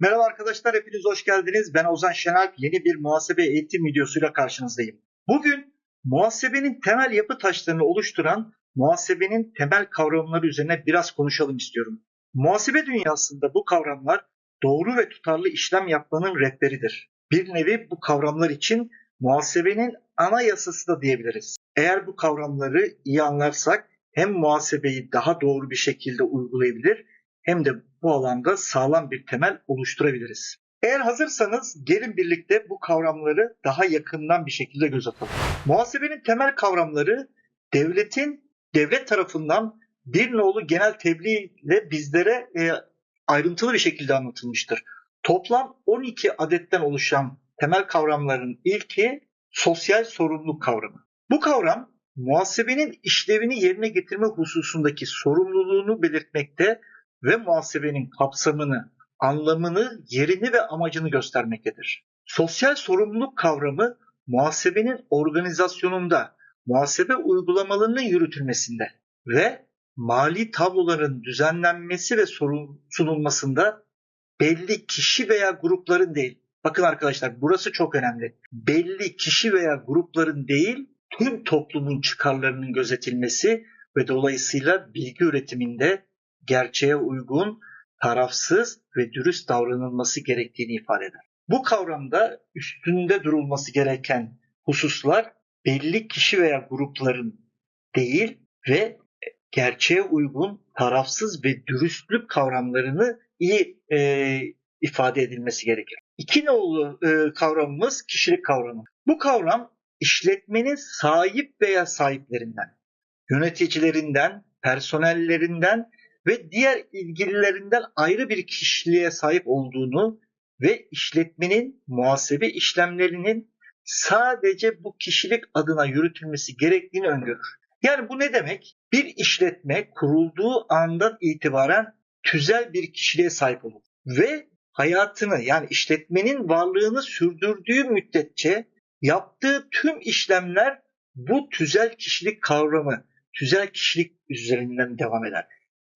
Merhaba arkadaşlar, hepiniz hoş geldiniz. Ben Ozan Şenalp, yeni bir muhasebe eğitim videosuyla karşınızdayım. Bugün muhasebenin temel yapı taşlarını oluşturan muhasebenin temel kavramları üzerine biraz konuşalım istiyorum. Muhasebe dünyasında bu kavramlar doğru ve tutarlı işlem yapmanın rehberidir. Bir nevi bu kavramlar için muhasebenin anayasası da diyebiliriz. Eğer bu kavramları iyi anlarsak hem muhasebeyi daha doğru bir şekilde uygulayabilir hem de bu alanda sağlam bir temel oluşturabiliriz. Eğer hazırsanız gelin birlikte bu kavramları daha yakından bir şekilde göz atalım. Muhasebenin temel kavramları devletin devlet tarafından bir nolu genel tebliğ ile bizlere e, ayrıntılı bir şekilde anlatılmıştır. Toplam 12 adetten oluşan temel kavramların ilki sosyal sorumluluk kavramı. Bu kavram muhasebenin işlevini yerine getirme hususundaki sorumluluğunu belirtmekte ve muhasebenin kapsamını, anlamını, yerini ve amacını göstermektedir. Sosyal sorumluluk kavramı muhasebenin organizasyonunda, muhasebe uygulamalarının yürütülmesinde ve mali tabloların düzenlenmesi ve sunulmasında belli kişi veya grupların değil. Bakın arkadaşlar burası çok önemli. Belli kişi veya grupların değil, tüm toplumun çıkarlarının gözetilmesi ve dolayısıyla bilgi üretiminde gerçeğe uygun, tarafsız ve dürüst davranılması gerektiğini ifade eder. Bu kavramda üstünde durulması gereken hususlar belli kişi veya grupların değil ve gerçeğe uygun, tarafsız ve dürüstlük kavramlarını iyi e, ifade edilmesi gerekir. İki nolu e, kavramımız kişilik kavramı. Bu kavram işletmenin sahip veya sahiplerinden, yöneticilerinden, personellerinden ve diğer ilgililerinden ayrı bir kişiliğe sahip olduğunu ve işletmenin muhasebe işlemlerinin sadece bu kişilik adına yürütülmesi gerektiğini öngörür. Yani bu ne demek? Bir işletme kurulduğu andan itibaren tüzel bir kişiliğe sahip olur ve hayatını yani işletmenin varlığını sürdürdüğü müddetçe yaptığı tüm işlemler bu tüzel kişilik kavramı, tüzel kişilik üzerinden devam eder.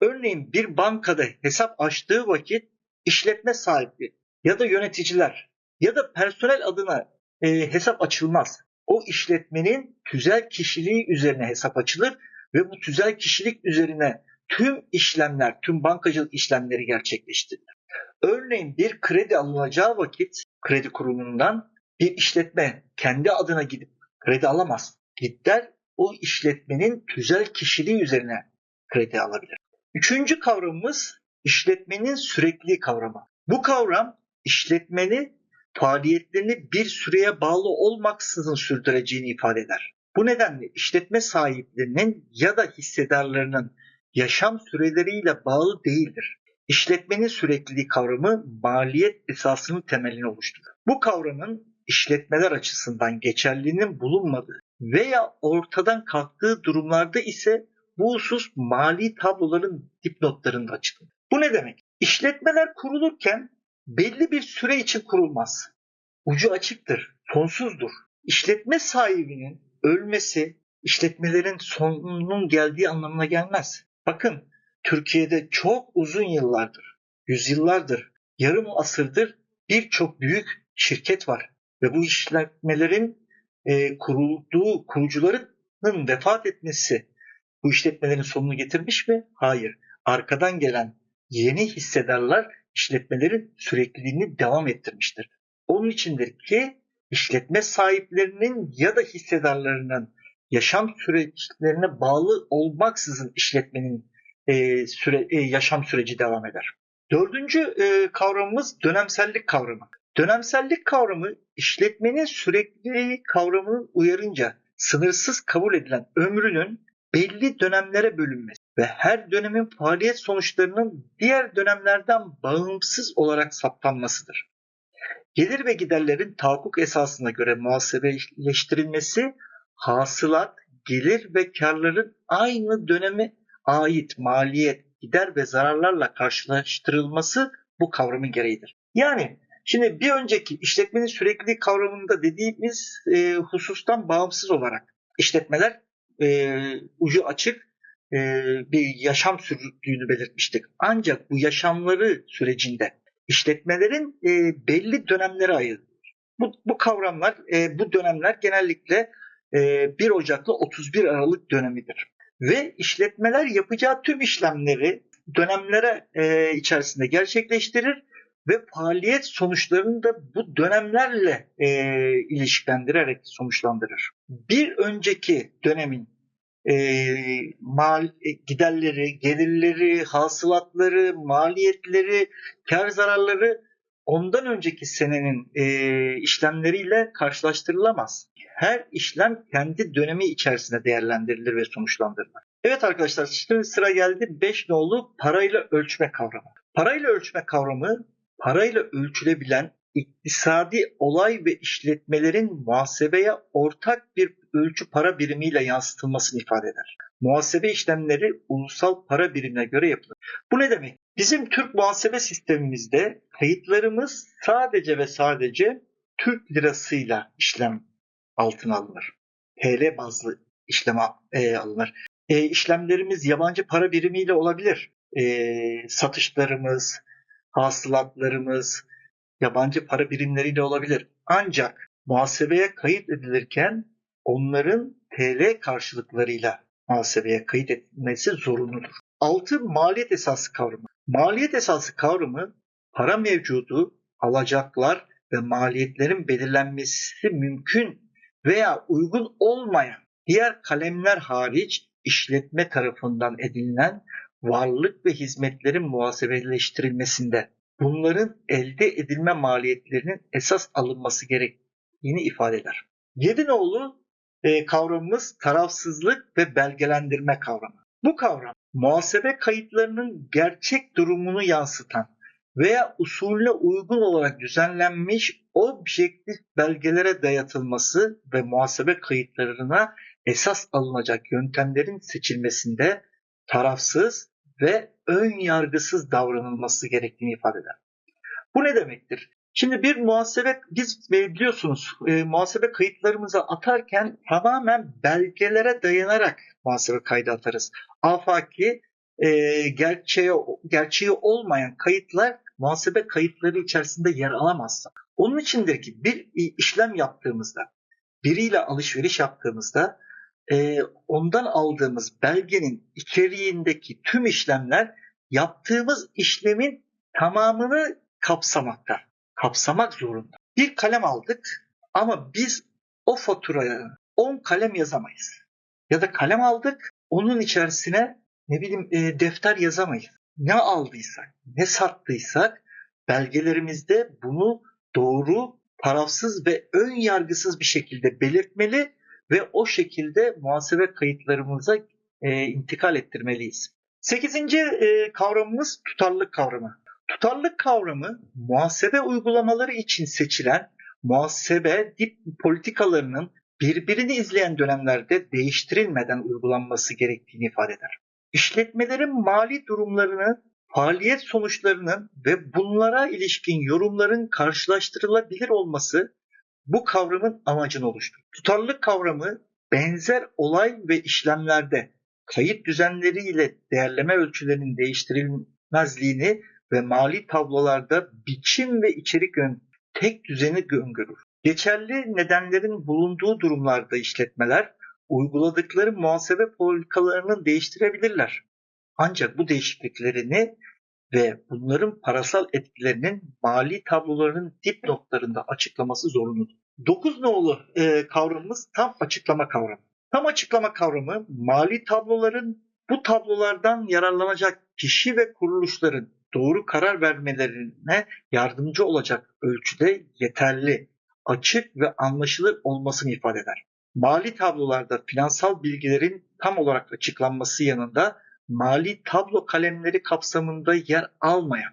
Örneğin bir bankada hesap açtığı vakit işletme sahibi ya da yöneticiler ya da personel adına e, hesap açılmaz. O işletmenin tüzel kişiliği üzerine hesap açılır ve bu tüzel kişilik üzerine tüm işlemler, tüm bankacılık işlemleri gerçekleştirilir. Örneğin bir kredi alınacağı vakit kredi kurumundan bir işletme kendi adına gidip kredi alamaz. Gider o işletmenin tüzel kişiliği üzerine kredi alabilir. Üçüncü kavramımız işletmenin sürekli kavramı. Bu kavram işletmeni faaliyetlerini bir süreye bağlı olmaksızın sürdüreceğini ifade eder. Bu nedenle işletme sahiplerinin ya da hissedarlarının yaşam süreleriyle bağlı değildir. İşletmenin sürekliliği kavramı maliyet esasının temelini oluşturur. Bu kavramın işletmeler açısından geçerliliğinin bulunmadığı veya ortadan kalktığı durumlarda ise bu husus mali tabloların dipnotlarında açıklanır. Bu ne demek? İşletmeler kurulurken belli bir süre için kurulmaz. Ucu açıktır, sonsuzdur. İşletme sahibinin ölmesi işletmelerin sonunun geldiği anlamına gelmez. Bakın Türkiye'de çok uzun yıllardır, yüzyıllardır, yarım asırdır birçok büyük şirket var ve bu işletmelerin e, kurulduğu kurucularının vefat etmesi bu işletmelerin sonunu getirmiş mi? Hayır. Arkadan gelen yeni hissedarlar işletmelerin sürekliliğini devam ettirmiştir. Onun içindir ki işletme sahiplerinin ya da hissedarlarının yaşam süreçlerine bağlı olmaksızın işletmenin e, süre, e, yaşam süreci devam eder. Dördüncü e, kavramımız dönemsellik kavramı. Dönemsellik kavramı işletmenin sürekli kavramını uyarınca sınırsız kabul edilen ömrünün belli dönemlere bölünmesi ve her dönemin faaliyet sonuçlarının diğer dönemlerden bağımsız olarak saptanmasıdır. Gelir ve giderlerin tahakkuk esasına göre muhasebeleştirilmesi, hasılat, gelir ve karların aynı döneme ait maliyet, gider ve zararlarla karşılaştırılması bu kavramın gereğidir. Yani şimdi bir önceki işletmenin sürekli kavramında dediğimiz e, husustan bağımsız olarak işletmeler e, ucu açık e, bir yaşam sürdüğünü belirtmiştik. Ancak bu yaşamları sürecinde işletmelerin e, belli dönemlere ayrılır. Bu, bu kavramlar, e, bu dönemler genellikle e, 1 Ocak'la 31 Aralık dönemidir. Ve işletmeler yapacağı tüm işlemleri dönemlere e, içerisinde gerçekleştirir ve faaliyet sonuçlarını da bu dönemlerle e, ilişkilendirerek sonuçlandırır. Bir önceki dönemin e, mal giderleri, gelirleri, hasılatları, maliyetleri, kar zararları ondan önceki senenin e, işlemleriyle karşılaştırılamaz. Her işlem kendi dönemi içerisinde değerlendirilir ve sonuçlandırılır. Evet arkadaşlar şimdi sıra geldi 5 nolu parayla ölçme kavramı. Parayla ölçme kavramı parayla ölçülebilen iktisadi olay ve işletmelerin muhasebeye ortak bir ölçü para birimiyle yansıtılmasını ifade eder. Muhasebe işlemleri ulusal para birimine göre yapılır. Bu ne demek? Bizim Türk muhasebe sistemimizde kayıtlarımız sadece ve sadece Türk lirasıyla işlem altına alınır. TL bazlı işlem e, alınır. E, işlemlerimiz yabancı para birimiyle olabilir. E, satışlarımız, hasılatlarımız, yabancı para birimleriyle olabilir. Ancak muhasebeye kayıt edilirken onların TL karşılıklarıyla muhasebeye kayıt edilmesi zorunludur. Altı maliyet esası kavramı. Maliyet esası kavramı para mevcudu, alacaklar ve maliyetlerin belirlenmesi mümkün veya uygun olmayan diğer kalemler hariç işletme tarafından edinilen varlık ve hizmetlerin muhasebeleştirilmesinde bunların elde edilme maliyetlerinin esas alınması gerektiğini ifade eder. Yedinoğlu e, kavramımız tarafsızlık ve belgelendirme kavramı. Bu kavram muhasebe kayıtlarının gerçek durumunu yansıtan veya usulüne uygun olarak düzenlenmiş objektif belgelere dayatılması ve muhasebe kayıtlarına esas alınacak yöntemlerin seçilmesinde tarafsız ve ön yargısız davranılması gerektiğini ifade eder. Bu ne demektir? Şimdi bir muhasebe, biz biliyorsunuz e, muhasebe kayıtlarımızı atarken tamamen belgelere dayanarak muhasebe kaydı atarız. Afaki e, gerçeği, gerçeği olmayan kayıtlar muhasebe kayıtları içerisinde yer alamazsa. Onun içindir ki bir işlem yaptığımızda, biriyle alışveriş yaptığımızda e, ondan aldığımız belgenin içeriğindeki tüm işlemler yaptığımız işlemin tamamını kapsamakta. Kapsamak zorunda. Bir kalem aldık ama biz o faturaya 10 kalem yazamayız. Ya da kalem aldık onun içerisine ne bileyim e, defter yazamayız. Ne aldıysak, ne sattıysak belgelerimizde bunu doğru, tarafsız ve ön yargısız bir şekilde belirtmeli ve o şekilde muhasebe kayıtlarımıza e, intikal ettirmeliyiz. Sekizinci e, kavramımız tutarlılık kavramı. Tutarlılık kavramı muhasebe uygulamaları için seçilen muhasebe dip politikalarının birbirini izleyen dönemlerde değiştirilmeden uygulanması gerektiğini ifade eder. İşletmelerin mali durumlarını, faaliyet sonuçlarının ve bunlara ilişkin yorumların karşılaştırılabilir olması bu kavramın amacını oluşturur. Tutarlılık kavramı benzer olay ve işlemlerde kayıt düzenleriyle değerleme ölçülerinin değiştirilmezliğini ve mali tablolarda biçim ve içerik ön tek düzeni öngörür. Geçerli nedenlerin bulunduğu durumlarda işletmeler uyguladıkları muhasebe politikalarını değiştirebilirler. Ancak bu değişikliklerini ve bunların parasal etkilerinin mali tablolarının dip notlarında açıklaması zorunludur. Dokuz nolu e, kavramımız tam açıklama kavramı. Tam açıklama kavramı mali tabloların bu tablolardan yararlanacak kişi ve kuruluşların doğru karar vermelerine yardımcı olacak ölçüde yeterli, açık ve anlaşılır olmasını ifade eder. Mali tablolarda finansal bilgilerin tam olarak açıklanması yanında mali tablo kalemleri kapsamında yer almayan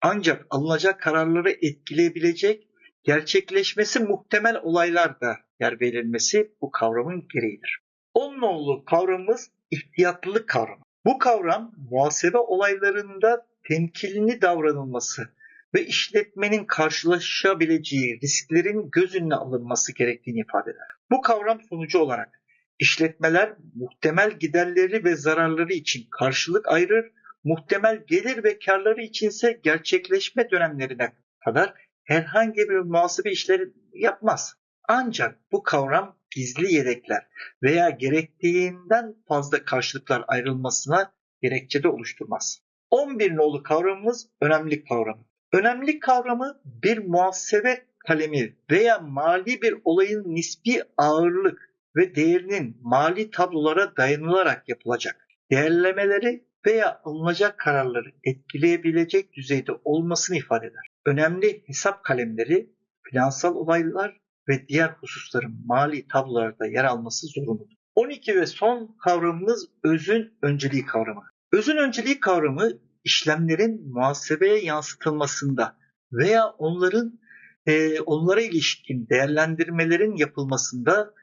ancak alınacak kararları etkileyebilecek gerçekleşmesi muhtemel olaylarda yer verilmesi bu kavramın gereğidir. On nolu kavramımız ihtiyatlılık kavramı. Bu kavram muhasebe olaylarında temkinli davranılması ve işletmenin karşılaşabileceği risklerin göz önüne alınması gerektiğini ifade eder. Bu kavram sonucu olarak işletmeler muhtemel giderleri ve zararları için karşılık ayırır, muhtemel gelir ve karları içinse gerçekleşme dönemlerine kadar herhangi bir muhasebe işleri yapmaz. Ancak bu kavram gizli yedekler veya gerektiğinden fazla karşılıklar ayrılmasına gerekçe de oluşturmaz. 11 nolu kavramımız önemlilik kavramı. Önemlilik kavramı bir muhasebe kalemi veya mali bir olayın nispi ağırlık ve değerinin mali tablolara dayanılarak yapılacak değerlemeleri veya alınacak kararları etkileyebilecek düzeyde olmasını ifade eder. Önemli hesap kalemleri, finansal olaylar ve diğer hususların mali tablolarda yer alması zorunludur. 12 ve son kavramımız özün önceliği kavramı. Özün önceliği kavramı işlemlerin muhasebeye yansıtılmasında veya onların e, onlara ilişkin değerlendirmelerin yapılmasında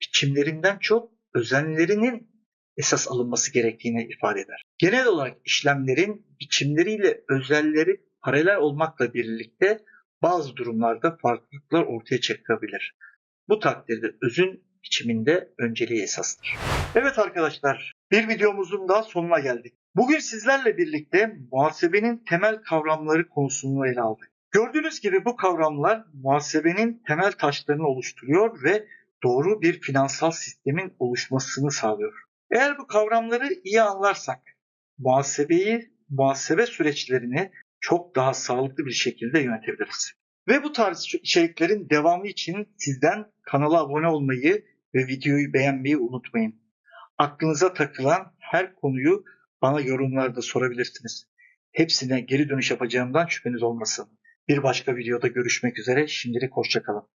biçimlerinden çok özenlerinin esas alınması gerektiğini ifade eder. Genel olarak işlemlerin biçimleriyle özelleri paralel olmakla birlikte bazı durumlarda farklılıklar ortaya çıkabilir. Bu takdirde özün biçiminde önceliği esastır. Evet arkadaşlar, bir videomuzun daha sonuna geldik. Bugün sizlerle birlikte muhasebenin temel kavramları konusunu ele aldık. Gördüğünüz gibi bu kavramlar muhasebenin temel taşlarını oluşturuyor ve doğru bir finansal sistemin oluşmasını sağlıyor. Eğer bu kavramları iyi anlarsak muhasebeyi, muhasebe süreçlerini çok daha sağlıklı bir şekilde yönetebiliriz. Ve bu tarz içeriklerin devamı için sizden kanala abone olmayı ve videoyu beğenmeyi unutmayın. Aklınıza takılan her konuyu bana yorumlarda sorabilirsiniz. Hepsine geri dönüş yapacağımdan şüpheniz olmasın. Bir başka videoda görüşmek üzere. Şimdilik hoşçakalın.